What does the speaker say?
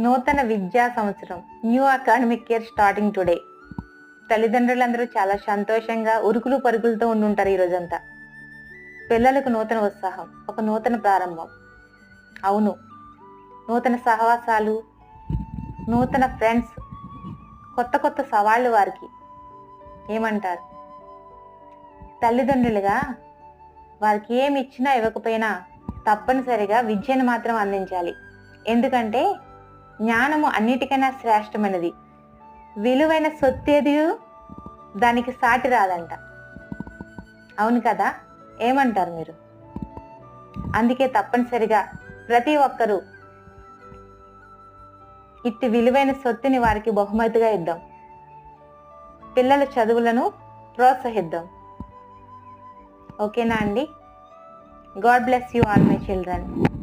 నూతన విద్యా సంవత్సరం new academic year starting today. తల్లిదండ్రులందరూ చాలా సంతోషంగా ఉరుకులు పరుగులతో ఉండుంటారు ఈ రోజంతా. పిల్లలకు నూతన ఉత్సాహం ఒక నూతన ప్రారంభం. అవును నూతన సహవాసాలు నూతన ఫ్రెండ్స్ కొత్త కొత్త సవాళ్ళు వారికి. ఏమంటారు? తల్లిదండ్రులుగా వారికి ఏమి ఇచ్చినా ఇవ్వకపోయినా తప్పనిసరిగా విద్యను మాత్రం అందించాలి. ఎందుకంటే జ్ఞానము అన్నిటికైనా శ్రేష్టమైనది. విలువైన సొత్తేది దానికి సాటి రాదంట. అవును కదా? ఏమంటారు మీరు? అందుకే తప్పనిసరిగా ప్రతి ఒక్కరూ ఇట్టి విలువైన సొత్తుని వారికి బహుమతిగా ఇద్దాం. పిల్లల చదువులను ప్రోత్సహిద్దాం. ఓకేనా అండి? God bless you all my children.